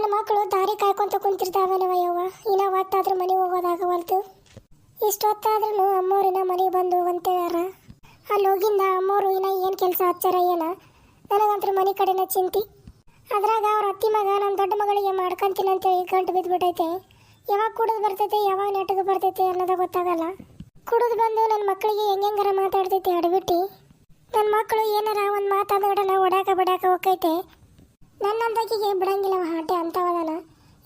ನನ್ನ ಮಕ್ಕಳು ದಾರಿ ಕಾಯ್ಕೊಂತ ಕುಂತಿರ್ತಾವನವ ಯವ್ವ ಇನ್ನ ಹೊತ್ತಾದ್ರೂ ಮನೆಗೆ ಹೋಗೋದಾಗವಲ್ತು ಇಷ್ಟೊತ್ತಾದ್ರೂ ಅಮ್ಮೋರಿನ ಮನೆಗೆ ಬಂದು ಅಂತೇಳ್ಯಾರ ಅಲ್ಲಿ ಹೋಗಿಂದ ಅಮ್ಮೋರು ಇನ್ನ ಏನು ಕೆಲಸ ಹಚ್ಚಾರ ಏನ? ನನಗಂತ್ರ ಮನೆ ಕಡೆನ ಚಿಂತಿ. ಅದ್ರಾಗ ಅವ್ರ ಅತ್ತಿ ಮಗ ನನ್ನ ದೊಡ್ಡ ಮಗಳಿಗೆ ಮಾಡ್ಕೊಂತೀನಿ ಅಂತೇಳಿ ಗಂಟು ಬಿದ್ದುಬಿಟ್ಟೈತೆ ಯಾವಾಗ ಕುಡಿದು ಬರ್ತೈತೆ, ಯಾವಾಗ ನೆಟ್ಟಗೆ ಬರ್ತೈತೆ ಅನ್ನೋದು ಗೊತ್ತಾಗಲ್ಲ. ಕುಡಿದು ಬಂದು ನನ್ನ ಮಕ್ಕಳಿಗೆ ಹೆಂಗೆಂಗಾರ ಮಾತಾಡ್ತೈತೆ ಅಡ್ಬಿಟ್ಟು. ನನ್ನ ಮಕ್ಕಳು ಏನಾರ ಒಂದು ಮಾತಾಡೋಣ ಓಡಾಕ ಬಡಾಕ ಹೋಗೈತೆ ನನ್ನಂದಾಕಿಗೆ ಬಿಡಂಗಿಲ್ಲ ಅವ ಹಾಟೆ ಅಂತವದನ.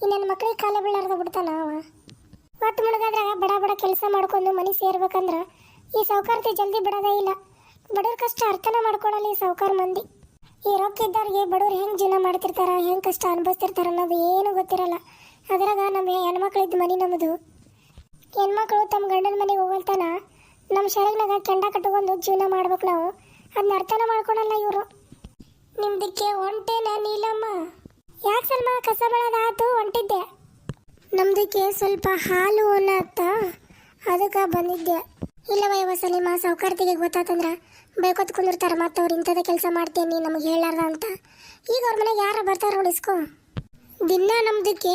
ಈ ನನ್ನ ಮಕ್ಕಳಿಗೆ ಕಾಲ ಬೀಳಾರ್ದ ಬಿಡ್ತಾನ ಅವ. ಒಟ್ಟು ಮುಳುಗಾದ್ರಾಗ ಬಡ ಬಡ ಕೆಲಸ ಮಾಡ್ಕೊಂಡು ಮನೆ ಸೇರ್ಬೇಕಂದ್ರ ಈ ಸೌಕಾರ್ತಿ ಜಲ್ದಿ ಬಿಡೋದೇ ಇಲ್ಲ. ಬಡವ್ರ ಕಷ್ಟ ಅರ್ಥನ ಮಾಡ್ಕೊಳಲ್ಲ ಈ ಸೌಕಾರ ಮಂದಿ. ಈ ರೊಕ್ಕ ಇದ್ದವ್ರಿಗೆ ಬಡವ್ರು ಹೆಂಗೆ ಜೀವನ ಮಾಡ್ತಿರ್ತಾರ, ಹೆಂಗೆ ಕಷ್ಟ ಅನುಭವಿಸ್ತಿರ್ತಾರ ಅನ್ನೋದು ಏನು ಗೊತ್ತಿರಲ್ಲ. ಅದ್ರಾಗ ನಮ್ಮ ಹೆಣ್ಮಕ್ಳಿದ್ದ ಮನೆ ನಮ್ಮದು ಹೆಣ್ಮಕ್ಳು ತಮ್ಮ ಗಂಡನ ಮನೆಗೆ ಹೋಗಲ್ತಾನ ನಮ್ಮ ಶರಗ್ನಾಗ ಕೆಂಡ ಕಟ್ಕೊಂಡು ಜೀವನ ಮಾಡ್ಬೇಕು ನಾವು. ಅದನ್ನ ಅರ್ಥನ ಮಾಡ್ಕೊಳಲ್ಲ ಇವರು. ನಿಮ್ದಕ್ಕೆ ಹೊಂಟೇನ ನೀಲಮ್ಮ ಯಾಕೆ ಸಲ್ಮ ಕಸ ಬಳದಾತು ಹೊಂಟಿದ್ದೆ ನಮ್ದಕ್ಕೆ ಸ್ವಲ್ಪ ಹಾಲು ಅನ್ನತ್ತ, ಅದಕ್ಕೆ ಬಂದಿದ್ದೆ. ಇಲ್ಲವ ಯಾವ ಸಲೀಮ, ಸೌಕಾರ್ತಿಗೆ ಗೊತ್ತಾತಂದ್ರೆ ಬೈಕೊತ್ ಕುಂದಿರ್ತಾರ ಮತ್ತೆ ಅವ್ರು ಇಂಥದ ಕೆಲಸ ಮಾಡ್ತೀನಿ ನಮಗೆ ಹೇಳಾರ್ದ ಅಂತ. ಈಗ ಅವ್ರ ಮನೆಗೆ ಯಾರು ಬರ್ತಾರೆ ಉಳಿಸ್ಕೊ ದಿನ ನಮ್ದಕ್ಕೆ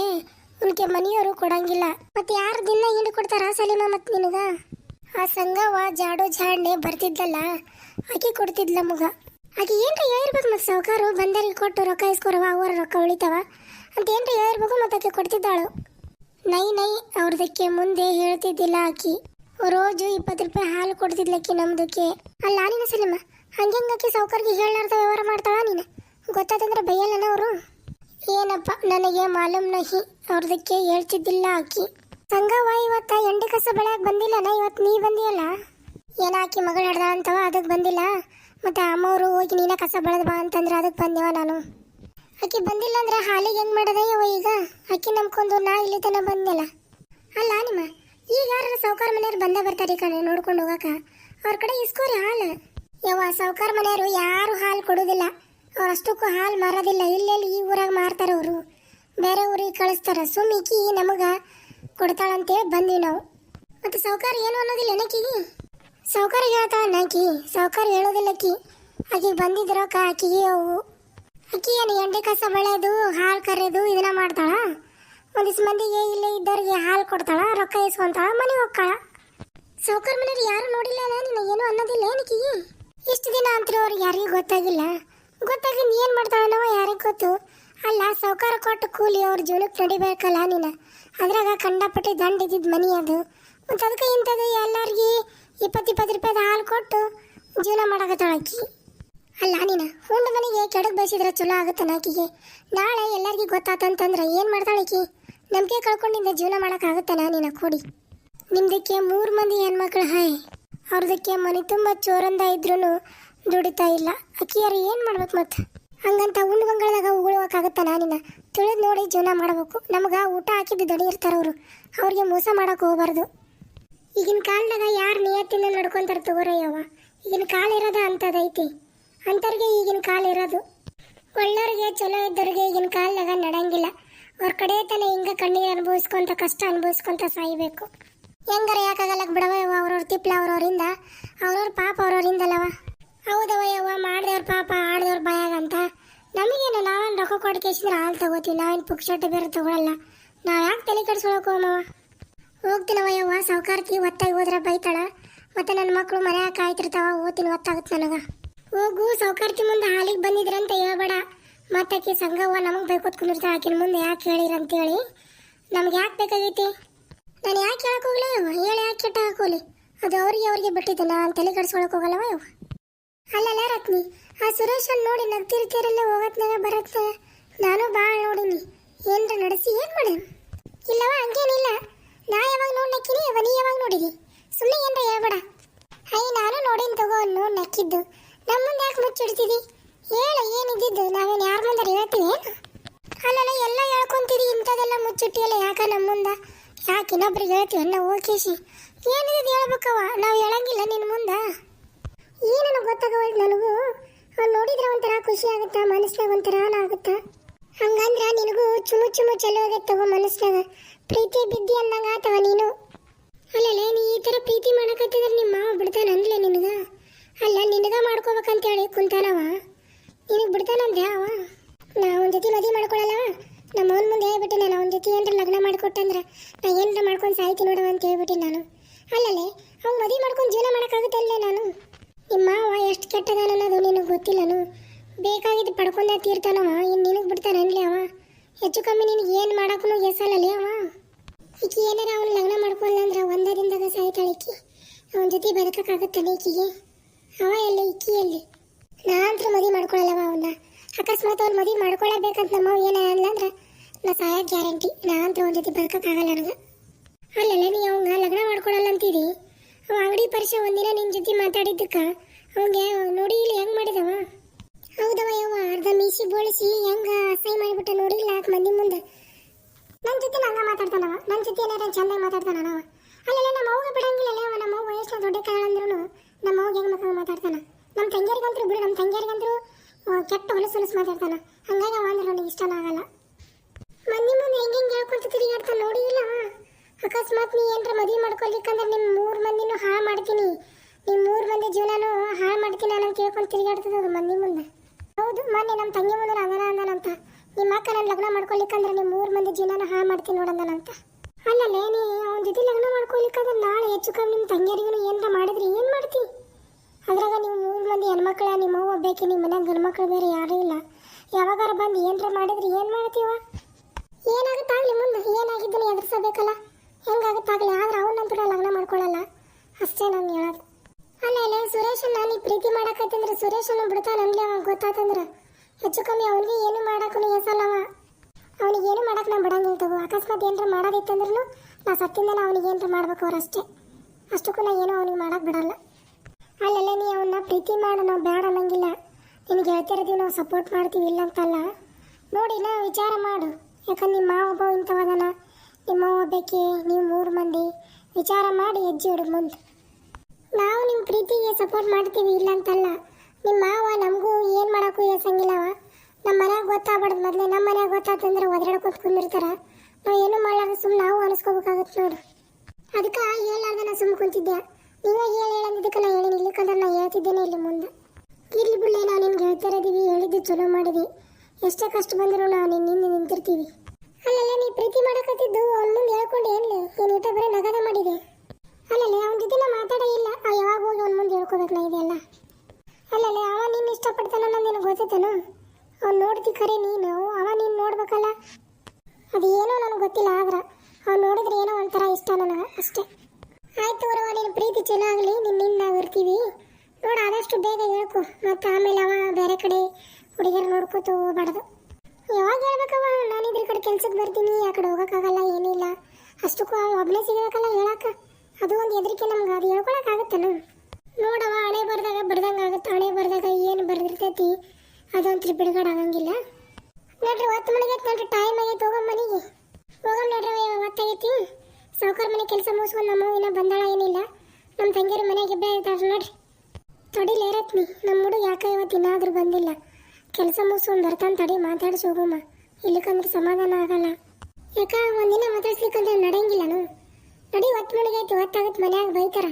ಅವನಿಗೆ ಮನೆಯವರು ಕೊಡಂಗಿಲ್ಲ. ಮತ್ತೆ ಯಾರು ದಿನ ಹಿಂಡು ಕೊಡ್ತಾರ ಸಲೀಮ ಮತ್ತೆ ನಿನಗ? ಆ ಸಂಗವ ಜಾಡೋ ಜಾಡ್ನೆ ಬರ್ತಿದ್ದಲ್ಲ ಆಕೆ ಕೊಡ್ತಿದ್ಲ ಮಗ. ಆಕಿ ಏನ್ರ ಹೇಳಿರ್ಬೇಕು ಮತ್ತೆ ಸಾವುಕಾರು? ಬಂದರಿಗೆ ಕೊಟ್ಟು ರೊಕ್ಕ ಇಸ್ಕೊರವ ಅವರ ರೊಕ್ಕ ಉಳಿತಾವ? ಅಂತ ಏನ್ರ ಹೇಳಿರ್ಬೇಕು ಮತ್ತೆ ಆಕೆ ಕೊಡ್ತಿದ್ದಾಳು? ನೈ ನೈ, ಅವ್ರದಕ್ಕೆ ಮುಂದೆ ಹೇಳ್ತಿದ್ದಿಲ್ಲ ಆಕಿ. ರೋಜು ಇಪ್ಪತ್ತು ರೂಪಾಯಿ ಹಾಲು ಕೊಡ್ತಿದ್ಲಕ್ಕಿ ನಮ್ದಕ್ಕೆ. ಅಲ್ಲ, ನೀನು ಸಲಿಮ ಹಂಗೆಂಗಾಕಿ ಸಾವುಕಾರಿಗೆ ಹೇಳಲಾರ್ದ ವ್ಯವಹಾರ ಮಾಡ್ತಾಳ ನೀನು? ಗೊತ್ತಾದಂದ್ರೆ ಬೈಯಲ್ಲನ ಅವರು? ಏನಪ್ಪ, ನನಗೆ ಮಾಲೂಮ್ ನಹಿ, ಅವ್ರದಕ್ಕೆ ಹೇಳ್ತಿದ್ದಿಲ್ಲ ಆಕಿ. ಸಂಗವ್ವ ಇವತ್ತ ಎಂಡೆ ಕಸ ಬೆಳೆಯಕ್ಕೆ ಬಂದಿಲ್ಲನ? ಇವತ್ತು ನೀ ಬಂದಿಯಲ್ಲ? ಏನಾಕಿ ಮಗಳು ಹಿಡ್ದ ಅಂತವ ಅದಕ್ಕೆ ಬಂದಿಲ್ಲ? ಮತ್ತೆ ಅಮ್ಮವರು ಹೋಗಿ ನೀನ ಕಸ ಬೆಳೆದ ಬಾ ಅಂತಂದ್ರೆ ಅದಕ್ಕೆ ಬಂದೇವ ನಾನು? ಆಕೆ ಬಂದಿಲ್ಲ ಅಂದ್ರೆ ಹಾಲಿಗೆ ಹೆಂಗ್ ಮಾಡದ ಯವ್ವ ಈಗ? ಆಕೆ ನಂಬ್ಕೊಂಡು ನಾ ಇಲ್ಲಿ ತನ ಬಂದೆಲ್ಲ ಅಲ್ಲ ನಿಮ್ಮ, ಈಗ ಯಾರು ಸಾವುಕಾರ ಮನೆಯವ್ರು ಬಂದ ಬರ್ತಾರೆ ಕಣೆ ನೋಡ್ಕೊಂಡು ಹೋಗಾಕ? ಅವ್ರ ಕಡೆ ಇಸ್ಕೋರಿ ಹಾಲು. ಯವ್ವ, ಸಾವುಕಾರ ಮನೆಯವರು ಯಾರು ಹಾಲು ಕೊಡುದಿಲ್ಲ. ಅವ್ರು ಅಷ್ಟಕ್ಕೂ ಹಾಲು ಮಾರೋದಿಲ್ಲ. ಇಲ್ಲೆಲ್ಲಿ ಈ ಊರಾಗ ಮಾರ್ತಾರ ಅವರು. ಬೇರೆ ಊರಿಗೆ ಕಳಿಸ್ತಾರ. ಸುಮ್ಮಿಕಿ ನಮಗ ಕೊಡ್ತಾಳಂತೇಳಿ ಬಂದ್ವಿ ನಾವು. ಮತ್ತೆ ಸಾವುಕಾರ ಏನು ಅನ್ನೋದಿಲ್ಲ ಏನಕ್ಕಿಗೆ ಸಾವುಕಾರ ಹೇಳ್ತಾಳ ನಾಕಿ ಸಾವುಕಾರ ಹೇಳೋದಿಲ್ಲಕ್ಕಿ ಆಕಿಗೆ ಬಂದಿದ್ದ ರೊಕ್ಕ ಆಕಿಗೆ ಅವು. ಆಕಿ ಏನು ಎಂಡೆ ಕಸ ಬಳೆಯೋದು, ಹಾಲು ಕರೆಯೋದು ಇದನ್ನ ಮಾಡ್ತಾಳ? ಒಂದಿಷ್ಟು ಮಂದಿಗೆ ಇಲ್ಲೇ ಇದ್ದವ್ರಿಗೆ ಹಾಲು ಕೊಡ್ತಾಳ, ರೊಕ್ಕ ಇಸ್ಕೊಂತಾಳ ಮನೆಗೆ ಹೋಗ್ತಾಳ? ಸಾವುಕಾರ ಮನೆಯವ್ರು ಯಾರು ನೋಡಿಲ್ಲ ನಿನ್ನ ಏನು ಅನ್ನೋದಿಲ್ಲ ಏನಕ್ಕಿ ಇಷ್ಟು ದಿನ ಅಂತರೂ ಅವ್ರಿಗೆ ಯಾರಿಗೂ ಗೊತ್ತಾಗಿಲ್ಲ. ಗೊತ್ತಾಗಿ ಏನು ಮಾಡ್ತಾಳನವ ಯಾರಿಗೆ ಗೊತ್ತು. ಅಲ್ಲ ಸಾವುಕಾರ ಕೊಟ್ಟು ಕೂಲಿ ಅವ್ರ ಜೀವನಕ್ಕೆ ನಡಿಬೇಕಲ್ಲ ನೀನು. ಅದ್ರಾಗ ಕಂಡಪಟ್ಟೆ ದಂಡ ಇದ್ದಿದ್ದು ಮನಿ ಅದು. ಮತ್ತು ಅದಕ್ಕೆ ಇಂಥದ್ದು ಎಲ್ಲರಿಗೆ ಇಪ್ಪತ್ತು ಇಪ್ಪತ್ತು ರೂಪಾಯಿದು ಹಾಲು ಕೊಟ್ಟು ಜೀವನ ಮಾಡಕತ್ತಾಳೆ ಆಕಿ. ಅಲ್ಲ ನೀನು, ಹುಂಡ ಮನೆಗೆ ಕೆಡಕ್ ಬಯಸಿದ್ರೆ ಚಲೋ ಆಗುತ್ತೆ ಆಕಿಗೆ? ನಾಳೆ ಎಲ್ಲರಿಗೂ ಗೊತ್ತಾತಂತಂದ್ರೆ ಏನು ಮಾಡ್ತಾಳೆ ಆಕಿ? ನಂಬಿಕೆ ಕಳ್ಕೊಂಡಿಂದ ಜೀವನ ಮಾಡೋಕ್ಕಾಗುತ್ತಾನ ನೀನು ಕೊಡಿ? ನಿಮ್ದಕ್ಕೆ ಮೂರು ಮಂದಿ ಹೆಣ್ಮಕ್ಳು ಹಾಯ್ ಅವ್ರದಕ್ಕೆ ಮನೆ ತುಂಬ ಚೋರಂದ ಇದ್ರೂ ದುಡಿತಾ ಇಲ್ಲ. ಅಕ್ಕಿಯಾರು ಏನು ಮಾಡ್ಬೇಕು ಮತ್ತೆ? ಹಂಗಂತ ಉಂಡು ಬಂಗಾಳದಾಗ ಉಗುಳೋಕ್ಕಾಗುತ್ತಲ್ಲ ನೀನು? ತಿಳಿದು ನೋಡಿ ಜೀವನ ಮಾಡಬೇಕು. ನಮ್ಗೆ ಊಟ ಹಾಕಿದ್ದು ದಡಿ ಇರ್ತಾರೆ ಅವರು. ಅವ್ರಿಗೆ ಮೋಸ ಮಾಡೋಕೆ ಹೋಗಬಾರ್ದು. ಈಗಿನ ಕಾಲದಾಗ ಯಾರು ನಿಯತ್ತಿನ ನಡ್ಕೊಂತಾರೆ ತಗೋರಯ್ಯವ ಈಗಿನ ಕಾಲ ಇರೋದ ಅಂಥದ್ದೈತಿ ಅಂಥವ್ರಿಗೆ ಈಗಿನ ಕಾಲ ಇರೋದು. ಒಳ್ಳೆಯವ್ರಿಗೆ ಚಲೋ ಇದ್ದವ್ರಿಗೆ ಈಗಿನ ಕಾಲದಾಗ ನಡಂಗಿಲ್ಲ. ಅವ್ರ ಕಡೆ ತನ ಹಿಂಗೆ ಕಣ್ಣಿಗೆ ಅನುಭವಿಸ್ಕೊಂತ ಕಷ್ಟ ಅನುಭವಿಸ್ಕೊಂತ ಸಾಯ್ಬೇಕು. ಹೆಂಗಾರ ಯಾಕಾಗಲ್ಲ ಬಿಡವ ಯವ್ವ ಅವ್ರವ್ರ ತಿಪ್ಲ ಅವ್ರವ್ರಿಂದ? ಅವ್ರವ್ರ ಪಾಪ ಅವ್ರವ್ರಿಂದಲ್ಲವ ಹೌದವ ಯವ್ವ, ಮಾಡಿದವ್ರ ಪಾಪ, ಆಡ್ದವ್ರ ಬಾಯಾಗ ಅಂತ. ನಮಗೇನು, ನಾವೇನು ರೊಕ್ಕ ಕೊಡ್ಕೇಸಿದ್ರೆ ಹಾಲು ತಗೋತೀವಿ? ನಾವೇನು ಪುಕ್ಷಟೆ ಬೇರೆ ತಗೊಳಲ್ಲ. ನಾವು ಯಾಕೆ ತಲೆ ಕೆಡಿಸ್ಕೊಳಕ್ ಹೋಮವ ಹೋಗ್ತೀನವ ಯವ್ವ ಸಾವುಕಾರ್ತಿ ಒತ್ತಾಗಿ ಹೋದ್ರೆ ಬೈತಾಳ. ಮತ್ತೆ ನನ್ನ ಮಕ್ಕಳು ಮನೆ ಕಾಯ್ತಿರ್ತಾವ? ಓದ್ತೀನಿ, ಒತ್ತಾಗುತ್ತೆ ನನಗೆ. ಹೋಗು ಸಾವುಕಾರ್ತಿ ಮುಂದೆ ಹಾಲಿಗೆ ಬಂದಿದ್ರಂತ ಹೇಳ್ಬೇಡ. ಮತ್ತೆ ಆಕೆ ಸಂಘವ್ವ ನಮಗೆ ಬೇಕೋತ್ ಕುಂದಿರ್ತಾಳ ಆಕಿನ ಮುಂದೆ ಯಾಕೆ ಹೇಳಿರ ಅಂತೇಳಿ ನಮ್ಗೆ ಯಾಕೆ ಬೇಕಾಗೈತಿ? ನಾನು ಯಾಕೆ ಹೇಳಕ್ಕೆ ಹೋಗ್ಲಿ? ಹೇಳಿ ಯಾಕೆ ಕೆಟ್ಟ ಹಾಕೋಲಿ ಅದು ಅವ್ರಿಗೆ ಅವ್ರಿಗೆ ಬಿಟ್ಟಿದ್ದೆ. ನಾನು ತಲೆ ಕೆಡಿಸ್ಕೊಳಕ್ಕೆ ಹೋಗಲ್ಲವ ಅಲ್ಲಲ್ಲ, ರತ್ನಿ. ಆ ಸುರೇಶನ್ ನೋಡಿ ನಗ್ತಿರ್ತೀರಲ್ಲೇ ಹೋಗತ್ನಾಗ ಬರತ್ತೆ. ನಾನು ಭಾಳ ನೋಡಿನಿ. ಏನ್ರ ನಡೆಸಿ ಏನು ಮಾಡಿ ಇಲ್ಲವ ಹಂಗೇನಿಲ್ಲ. ನಾ ಯಾವಾಗ ನೋಡಿ ನಕ್ಕಿನಿ ಅವನಿ ನೀ ಯಾವಾಗ ನೋಡಿದಿ? ಸುಮ್ಮನೆ ಏನ್ರ ಹೇಳ್ಬೇಡ. ಅಯ್ಯ, ನಾನು ನೋಡಿನ ತಗೋ ನೋಡಿ ನಕ್ಕಿದ್ದು. ನಮ್ಮ ಮುಂದೆ ಯಾಕೆ ಮುಚ್ಚಿಡ್ತಿದಿ? ಹೇಳು, ಏನಿದ್ದಿದ್ದು? ನಾವೇನು ಯಾರ ಮುಂದೆ ಹೇಳ್ತೀವಿ ಏನು? ಅಲ್ಲಲ್ಲ, ಎಲ್ಲ ಹೇಳ್ಕೊಂತೀರಿ ಇಂಥದೆಲ್ಲ ಮುಚ್ಚಿಟ್ಟಿಯಲ್ಲ ಯಾಕ ನಮ್ಮ ಮುಂದೆ? ಯಾಕೆ ಇನ್ನೊಬ್ರಿಗೆ ಹೇಳ್ತೀವಿ ಅನ್ನ ಓಕೇಶಿ? ಏನಿದ್ದು ಹೇಳ್ಬೇಕವ್ವ? ನಾವು ಹೇಳಂಗಿಲ್ಲ ನಿನ್ನ ಮುಂದೆ. ಏನನ್ನು ಗೊತ್ತಾಗವಲ್ದು ನನಗೂ. ನೋಡಿದ್ರೆ ಒಂಥರ ಖುಷಿ ಆಗುತ್ತಾ ಮನಸ್ನಾಗ ಒಂಥರ ಆಗುತ್ತಾ? ಹಂಗಂದ್ರ ನಿನಗೂ ಚುಮು ಚುಮು ಚಲೋ ಆಗತ್ತೆ ತಗೋ ಮನಸ್ನಾಗ ಪ್ರೀತಿ ಬಿದ್ದಿ ಅಂದಂಗ ಆತವ ನೀನು. ಅಲ್ಲಲ್ಲ, ನೀ ಈ ಥರ ಪ್ರೀತಿ ಮಾಡಕತ್ತಿದ್ರೆ ನಿಮ್ಮ ಮಾವ ಬಿಡ್ತಾನ ಅಂದ್ಲೆ ನಿನಗ? ಅಲ್ಲ, ನಿನಗ ಮಾಡ್ಕೋಬೇಕಂತೇಳಿ ಕುಂತಾನವ. ನಿನಗೆ ಬಿಡ್ತಾನಂದ್ರೆ ಅವ? ನಾ ಒಂದು ಜೊತೆ ಮದುವೆ ಮಾಡ್ಕೊಳಲ್ಲವ? ನಮ್ಮ ಅವನ ಮಾಡ್ಕೊಟ್ಟಂದ್ರೆ ನಾ ಏನಾರ ಮಾಡ್ಕೊಂಡು ಸಾಯ್ತಿ ನೋಡವ ಅಂತ ಹೇಳ್ಬಿಟ್ಟೆ ನಾನು. ಅಲ್ಲಲ್ಲೇ ಅವ್ನು ಮದುವೆ ಮಾಡ್ಕೊಂಡು ಜೀವನ ಮಾಡೋಕ್ಕಾಗುತ್ತಲ್ಲೇ ನಾನು? ನಿಮ್ಮ ಮಾವ ಎಷ್ಟು ಕೆಟ್ಟದಾನ ಅನ್ನೋದು ನಿನಗೆ ಗೊತ್ತಿಲ್ಲನು? ಬೇಕಾಗಿದ್ದು ಪಡ್ಕೊಂಡ ತೀರ್ತಾನವ ಇನ್ನು ನಿನಗೆ ಬಿಡ್ತಾನೆ ಅನ್ಲಿ ಅವ? ಹೆಚ್ಚು ಕಮ್ಮಿ ನಿನಗೆ ಏನು ಮಾಡೋಕ್ಕೂ ಎಸಲ್ಲಲ್ಲಿ ಅವ? ಈಕಿ ಏನಾರ ಅವ್ನು ಲಗ್ನ ಮಾಡ್ಕೊಳ್ಳ ಅಂದ್ರೆ ಒಂದೇ ದಿನದಾಗ ಅವನ ಜೊತೆ ಬದುಕಕ್ಕಾಗುತ್ತಾನೆ ಈಕಿಗೆ? ಅವ ಎಲ್ಲಿ? ಈಕಿ ಎಲ್ಲಿ? ನಾನಂತೂ ಮದುವೆ ಮಾಡ್ಕೊಳ್ಳಲ್ಲವ ಅವನ್ನ ಅಕಸ್ಮಾತ್ ಅವ್ನು ಮದುವೆ ಮಾಡ್ಕೊಳ್ಳಬೇಕಂತ ನಮ್ಮ ಏನ ಅಂದ್ರೆ ನಾ ಸಾಯ ಗ್ಯಾರಂಟಿ ನಾನಂತೂ ಅವನ ಜೊತೆ ಬದುಕಕ್ಕಾಗಲ್ಲ ನನಗೆ. ಅಲ್ಲಲ್ಲ ನೀ ಅವಂಗ ಲಗ್ನ ಮಾಡ್ಕೊಳ್ಳಲ್ಲ ಅಂತೀರಿ ಅಂಗಡಿ ಪರಿಚಯ ಒಂದಿನ ನಿನ್ನ ಜೊತೆ ಮಾತಾಡಿದ್ದಕ್ಕ. ಅವಂಗೆ ನೋಡಿ ಇಲ್ಲಿ ಹೆಂಗ್ ಮಾಡಿದವ? ಹೌದವ ಯವ್ವ, ಅರ್ಧ ಮೀಸಿ ಬೋಳಿಸಿ ಹೆಂಗ ಅಸಹ್ಯ ಮಾಡಿಬಿಟ್ಟ ಇಲ್ಲ ಯಾಕೆ ಮಂದಿ ಮುಂದೆ. ನನ್ನ ಜೊತೆ ನಂಗ ಮಾತಾಡ್ತಾನವ. ನನ್ನ ಜೊತೆ ಏನಾರ ಚೆನ್ನಾಗಿ ಮಾತಾಡ್ತಾನ ಅವ? ಅಲ್ಲೆಲ್ಲ ನಮ್ಮ ಅವ್ಗೆ ಬಿಡಂಗಿಲ್ಲ ಅವ ನಮ್ಮ ಅವ್ವ ಎಷ್ಟು ದೊಡ್ಡ ಕಾಳ ಅಂದ್ರು ನಮ್ಮ ಅವ್ಗೆ ಹೆಂಗ್ ಮಕ್ಕಳು ಮಾತಾಡ್ತಾನ? ನಮ್ಮ ತಂಗಿಯರಿಗಂತೂ ಬಿಡು, ನಮ್ಮ ತಂಗಿಯರಿಗಂತೂ ಕೆಟ್ಟ ಹೊಲಸು ಹೊಲಸು ಮಾತಾಡ್ತಾನ. ಹಂಗಾಗಿ ಅವ ಅಂದ್ರೆ ನನಗೆ ಇಷ್ಟನ ಆಗಲ್ಲ. ಮಂದಿ ಮುಂದೆ ಹೆಂಗೆ ಹೆಂಗೆ ಹೇಳ್ಕೊಂತ ತಿರುಗಾಡ್ತಾನ ನೋಡಿ ಇಲ್ಲ. ಅಕಸ್ಮಾತ್ ನೀ ಏನ್ರ ಮದುವೆ ಮಾಡ್ಕೊಳ್ಲಿಕ್ಕಂದ್ರೆ ನಿಮ್ಮ ಮೂರು ಮಂದಿನೂ ಹಾಳು ಮಾಡ್ತೀನಿ. ನಿಮ್ಮ ಮೂರು ಮಂದಿ ಜೀವನನೂ ಹಾಳು ಮಾಡ್ತೀನಿ ನಾನು ಕೇಳ್ಕೊಂಡು ತಿರುಗಾಡ್ತದ ಅದು ಮಂದಿ ಮುಂದೆ. ಹೌದು, ಮೊನ್ನೆ ನಮ್ಮ ತಂಗಿ ಮುಂದೆ ಅದನ ಅಂದನಂತ. ನಿಮ್ಮ ಅಕ್ಕ ನಾನು ಲಗ್ನ ಮಾಡ್ಕೊಳ್ಲಿಕ್ಕಂದ್ರೆ ನಿಮ್ಮ ಮೂರು ಮಂದಿ ಜೀವನನ ಹಾಳು ಮಾಡ್ತೀನಿ ನೋಡಂದನಂತ ಅಲ್ಲಲ್ಲೇ, ನೀ ಅವನ ಜೊತೆ ಲಗ್ನ ಮಾಡ್ಕೊಳ್ಲಿಕ್ಕಂದ್ರೆ ನಾಳೆ ಹೆಚ್ಚು ಕಮ್ಮಿ ನಿಮ್ಮ ತಂಗಿಯರಿಗೂ ಏನರ ಮಾಡಿದ್ರಿ ಏನು ಮಾಡ್ತಿ? ಅದ್ರಾಗ ನೀವು ಮೂರು ಮಂದಿ ಹೆಣ್ಮಕ್ಳ ನಿಮ್ಮ ಅವ್ವ ಬೇಕಿ ನಿಮ್ಮ ಮನ್ಯಾಗ ಗಂಡ್ಮಕ್ಳು ಬೇರೆ ಯಾರೂ ಇಲ್ಲ. ಯಾವಾಗಾರ ಬಂದು ಏನ್ರ ಮಾಡಿದ್ರಿ ಏನು ಮಾಡ್ತೀವ? ಏನಾಗುತ್ತಾಗ್ಲಿ ಮುಂದೆ ಏನಾಗಿದ್ದನ್ನು ಎದುರಿಸಬೇಕಲ್ಲ. ಹೆಂಗಾಗುತ್ತಾಗ್ಲಿ ಆದ್ರೆ ಅವನಂತೂ ನಾ ಲಗ್ನ ಮಾಡ್ಕೊಳ್ಳಲ್ಲ ಅಷ್ಟೇ ನಾನು ಹೇಳೋದು. ಆಮೇಲೆ ಸುರೇಶನ್ ನಾನು ನೀ ಪ್ರೀತಿ ಮಾಡಕತ್ತಂದ್ರೆ ಸುರೇಶನ್ನ ಬಿಡ್ತಾನ ನಮ್ಗೆ ಅವ ಗೊತ್ತಾತಂದ್ರೆ. ಹೆಚ್ಚು ಕಮ್ಮಿ ಅವನಿಗೆ ಏನು ಮಾಡಕ್ಕೂ ಎಸಲ್ಲವ ಅವನಿಗೆ ಏನು ಮಾಡಕ್ಕೆ ನಾನು ಬಿಡಂಗಿಲ್ಲ ತಗೋ. ಅಕಸ್ಮಾತ್ ಏನಾರ ಮಾಡೋದಿತ್ತಂದ್ರೂ ನಾ ಸತ್ತಿಂದಲೇ ಅವನಿಗೆ ಏನಾರ ಮಾಡ್ಬೇಕು ಅವರಷ್ಟೇ ಅಷ್ಟೇ. ಅಷ್ಟಕ್ಕೂ ನಾ ಏನೂ ಅವನಿಗೆ ಮಾಡಕ್ಕೆ ಬಿಡಲ್ಲ. ಅಲ್ಲೆಲ್ಲ ನೀ ಅವನ್ನ ಪ್ರೀತಿ ಮಾಡು, ನಾವು ಬೇಡ ಅನ್ನಂಗಿಲ್ಲ. ನಿನಗೆ ಹೇಳ್ತಿರೋದು ನಾವು ಸಪೋರ್ಟ್ ಮಾಡ್ತೀವಿ, ಇಲ್ಲ ಅಂತಲ್ಲ. ನೋಡಿ ನಾ ವಿಚಾರ ಮಾಡು. ಯಾಕಂದ್ರೆ ನಿಮ್ಮ ಒಬ್ಬ ಇಂಥವದನ. ನಿಮ್ಮ ಓದಕ್ಕೆ ನೀವು ಮೂರು ಮಂದಿ ವಿಚಾರ ಮಾಡಿ ಹೆಜ್ಜೆ ಇಡು ಮುಂದೆ. ನಾವು ನಿಮ್ಮ ಪ್ರೀತಿಗೆ ಸಪೋರ್ಟ್ ಮಾಡ್ತೀವಿ ಇಲ್ಲ ಅಂತಲ್ಲ ನಿಮ್ಮ ಮಾವ ನಮಗೂ ಏನು ಮಾಡೋಕ್ಕೂ ಏಸಂಗಿಲ್ಲವ ನಮ್ಮ ಮನ್ಯಾಗ ಗೊತ್ತಾಗ್ಬಾರ್ದು ಮೊದಲೇ. ನಮ್ಮ ಮನೆಯಾಗ ಗೊತ್ತಾತಂದ್ರೆ ಒದರಾಡ್ಕೊತ ಕುಂದಿರ್ತಾರ ನಾವು ಏನು ಮಾಡಲಾರ್ದು ಸುಮ್ಮನೆ ನಾವು ಅನಿಸ್ಕೋಬೇಕಾಗತ್ತೆ ನೋಡು. ಅದಕ್ಕೆ ಹೇಳಾರ್ದ ನಾನು ಸುಮ್ಮನೆ ಕುಂತಿದ್ದೆ. ನೀವು ಹೇಳಿ ಹೇಳಂದಿದ್ದಕ್ಕೆ ನಾ ಹೇಳಿ ಇಲ್ಲಿಕಂದ್ರೆ ನಾನು ಹೇಳ್ತಿದ್ದೇನೆ ಇಲ್ಲಿ ಮುಂದೆ. ಇರ್ಲಿ ಬಿಡ್ಲೆ, ನಾವು ನಿಮ್ಗೆ ಹೇಳ್ತಿರೋದೀವಿ ಹೇಳಿದ್ದು ಚಲೋ ಮಾಡಿದ್ವಿ ಎಷ್ಟೇ ಕಷ್ಟ ಬಂದರೂ ನಾವು ನಿನ್ನಿಂದ ನಿಂತಿರ್ತೀವಿ. ಅಲ್ಲಲ್ಲ, ನೀ ಪ್ರೀತಿ ಮಾಡಕತ್ತಿದ್ದು, ಅವನ ಮುಂದೆ ಹೇಳ್ಕೊಂಡು ಏನ್ಲಿ ನೀನು ಊಟ ಬರೀ ನಗದ ಮಾಡಿದೆ. ಅಲ್ಲಲ್ಲ, ಅವನ ಜೊತೆ ಮಾತಾಡೇ ಇಲ್ಲ. ಆ, ಯಾವಾಗ ಹೋಗಿ ಅವನ ಮುಂದೆ ಹೇಳ್ಕೋಬೇಕು ನಾ ಇದೆಲ್ಲ? ಅಲ್ಲಲ್ಲ, ಅವ ನಿನ್ನ ಇಷ್ಟಪಡ್ತಾನ ನಾನು ನಿನಗೆ ಅವ್ನು ನೋಡ್ತಿ ಖರೆ ನೀನು, ಅವ ನೀನು ನೋಡ್ಬೇಕಲ್ಲ? ಅದು ಏನೋ ನನಗೆ ಗೊತ್ತಿಲ್ಲ ಆದ್ರೆ, ಅವ್ನು ನೋಡಿದ್ರೆ ಏನೋ ಒಂಥರ ಇಷ್ಟ ನನಗೆ, ಅಷ್ಟೇ. ಆಯ್ತು ಅವರವ ನಿನ್ನ ಪ್ರೀತಿ ಚೆನ್ನಾಗಲಿ ನಿನ್ನಿಂದ ನಾವು ಇರ್ತೀವಿ. ನೋಡು ಆದಷ್ಟು ಬೇಗ ಹೇಳ್ಕೊ, ಮತ್ತು ಆಮೇಲೆ ಅವ ಬೇರೆ ಕಡೆ ಹುಡುಗಿಯರು ನೋಡ್ಕೋತ ಹೋಗ್ಬಾರ್ದು. ಯಾವಾಗ ಹೇಳ್ಬೇಕವ ನಾನು ಕಡೆ ಕೆಲ್ಸಕ್ಕೆ ಬರ್ತೀನಿ, ಆ ಕಡೆ ಹೋಗೋಕ್ಕಾಗಲ್ಲ, ಏನಿಲ್ಲ. ಅಷ್ಟಕ್ಕೂ ಅವ ಒಬ್ಬನೇ ಸಿಗಬೇಕಲ್ಲ ಹೇಳಕ್ಕ. ಅದು ಒಂದು ಹೆದರಿಕೆ ನಮ್ಗೆ, ಅದು ಹೇಳ್ಕೊಳಕ್ಕಾಗತ್ತಲ್ಲ ನೋಡವ ಹಣೆ ಬರ್ದಾಗ ಬರ್ದಂಗೆ ಆಗುತ್ತೆ. ಹಣೆ ಬರ್ದಾಗ ಏನು ಬರ್ದಿರ್ತೈತಿ? ಅದಂತೂ ಬಿಡುಗಡೆ ಆಗಂಗಿಲ್ಲ. ನೋಡ್ರಿ, ಹೊತ್ತು ಮನೆಗೆ ನೋಡ್ರಿ ಟೈಮ್ ಆಗೈತೆ ಹೋಗೋ ಮನೆಗೆ. ಹೋಗೋ ನೋಡ್ರಿ ಹೊತ್ತಾಗೈತಿ ಸಾವುಕಾರ ಮನೆ ಕೆಲಸ ಮುಗಿಸ್ಕೊಂಡು ನಮ್ಮ ಏನೋ ಬಂದಾಳ ಏನಿಲ್ಲ. ನಮ್ಮ ತಂಗಿಯರು ಮನೆಗೆ ಇಬ್ಬರೇ ನೋಡ್ರಿ. ತೊಡಿಲೇರತ್ನಿ ನಮ್ಮ ಹುಡುಗ ಯಾಕೆ ಇವತ್ತು ಇನ್ನಾದ್ರೂ ಬಂದಿಲ್ಲ. ಕೆಲಸ ಮುಗಿಸ್ಕೊಂಡು ಬರ್ತಾನೆ ತಡಿ, ಮಾತಾಡಿಸಿ ಹೋಗಮ್ಮ. ಇಲ್ಲಕಂದ್ರೆ ಸಮಾಧಾನ ಆಗಲ್ಲ. ಯಾಕ, ಒಂದಿನ ಮಾತಾಡ್ಸ್ಲಿಕ್ಕಂದ್ರೆ ನಡೆಯಂಗಿಲ್ಲನು ನಡಿ ಒತ್ತು ಮುಳುಗೈತಿ ಐತಿ ಹೊತ್ತಾಗತ್ತೆ ಮನ್ಯಾಗ ಬೈತಾರ.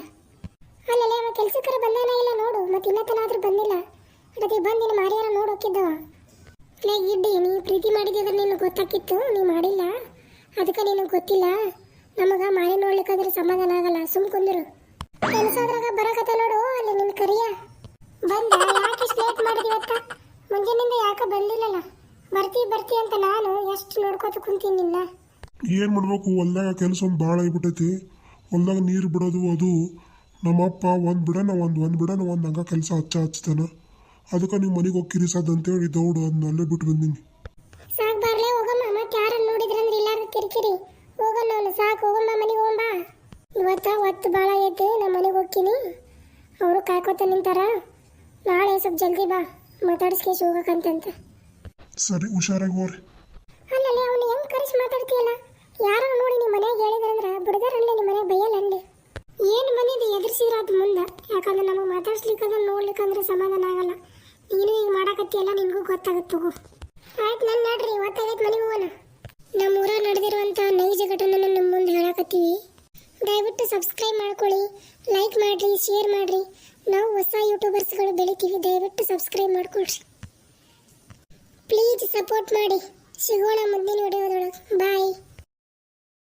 ಅಲ್ಲಲ್ಲ, ಅವ ಕೆಲ್ಸಕ್ಕರ ಬಂದಾನ ಇಲ್ಲ ನೋಡು, ಮತ್ತೆ ಇನ್ನತನಾದ್ರೂ ಬಂದಿಲ್ಲ. ಅದಕ್ಕೆ ಬಂದಿನ ಮಾರಿಯಾರ ನೋಡು ಹೋಗಿದ್ದವ ಲೇ ಗಿಡ್ಡಿ ನೀ ಪ್ರೀತಿ ಮಾಡಿದ್ರೆ ನಿನಗೆ ಗೊತ್ತಾಕಿತ್ತು? ನೀ ಮಾಡಿಲ್ಲ? ಅದಕ್ಕೆ ನಿನಗೆ ಗೊತ್ತಿಲ್ಲ? ನಮಗ ಮಾರಿ ನೋಡ್ಲಿಕ್ಕಾದ್ರೆ ಸಮಾಧಾನ ಆಗಲ್ಲ, ಸುಮ್ ಕುಂದಿರು. ಕೆಲಸದ್ರಾಗ ಬರಕತ್ತ ನೋಡು, ಅಲ್ಲಿ ನಿನ್ ಕರಿಯ. ಬಂದ, ಯಾಕೆ ಲೇಟ್ ಮುಂಜಾನಿಂದ ಯಾಕೆ ಬಂದಿಲ್ಲಲ್ಲ? ಬರ್ತಿ ಬರ್ತಿ ಅಂತ ನಾನು ಎಷ್ಟು ನೋಡ್ಕೊತ ಕುಂತೀನಿ ನಿನ್ನ? ಏನು ಮಾಡಬೇಕು? ಹೊಲ್ದಾಗ ಕೆಲಸ ಒಂದು ಭಾಳ ಆಗಿಬಿಟ್ಟೈತಿ ಹೊಲ್ದಾಗ ನೀರು ಬಿಡೋದು ಅದು. ನಮ್ಮಪ್ಪ ಒಂದು ಬಿಡೋಣ ಒಂದು ಒಂದು ಬಿಡೋಣ ಒಂದು ಹಂಗೆ ಕೆಲಸ ಹಚ್ಚ ಹಚ್ತಾನ ಅದಕ್ಕೆ ನೀವು ಮನೆಗೆ ಹೋಗಿ ಕಿರಿಸೋದು ಅಂತೇಳಿ ದೌಡು ಅದನ್ನ ಅಲ್ಲೇ ಬಿಟ್ಟು ಬಂದೀನಿ. ಸಾಕು ಬರಲೇ ಹೋಗಮ್ಮ. ಮತ್ತೆ ಯಾರನ್ನ ನೋಡಿದ್ರಂದ್ರೆ ಇಲ್ಲಾರ್ದ ಕಿರಿಕಿರಿ. ಹೋಗಮ್ಮ ಅವನು. ಸಾಕು ಹೋಗಮ್ಮ ಮನೆಗೆ ಹೋಗಮ್ಮ. ಇವತ್ತ ಒತ್ತು ಭಾಳ ಐತೆ ನಮ್ಮ ಮನೆಗೆ ಹೋಗ್ತೀನಿ. ಅವರು ಕಾಯ್ಕೋತ ನಿಂತಾರ. ನಾಳೆ ಸ್ವಲ್ಪ ಜಲ್ದಿ ಬಾ. ಮಾತಾಡಿಸ್ಕೇಶ್ ಹೋಗಕ್ಕಂತಂತ ಸರಿ ಹುಷಾರಾಗಿ ಹೋಗ್ರಿ ಅಲ್ಲಲ್ಲಿ ಅವನು ಹೆಂಗ್ ಕರೆಸಿ ಮಾತಾಡ್ತೀಯಲ್ಲ? ಯಾರು ನೋಡಿ ನಿಮ್ಮ ಮನೆಗೆ ಹೇಳಿದ್ರಂದ್ರ ಬಿಡದಾರಲ್ಲ ನಿಮ್ಮ ಮನೆಗೆ ಬೈಯಲ್ಲ ಅಂದೆ ಏನು ಬಂದಿದೆ ಎದುರಿಸಿದ್ರ ಅದು ಮುಂದೆ? ಯಾಕಂದ್ರೆ ನಮಗೆ ಮಾತಾಡ್ಸ್ಲಿಕ್ಕಂದ್ರೆ ನೋಡ್ಲಿಕ್ಕಂದ್ರೆ ಸಮಾಧಾನ ಆಗಲ್ಲ. ನೀನು ಈಗ ಮಾಡಕತ್ತೀಯಲ್ಲ ನಿನಗೂ ಗೊತ್ತಾಗುತ್ತೆ ತಗೋ. ಆಯ್ತು ನನ್ನ ನೋಡ್ರಿ ಇವತ್ತಾಗೈತೆ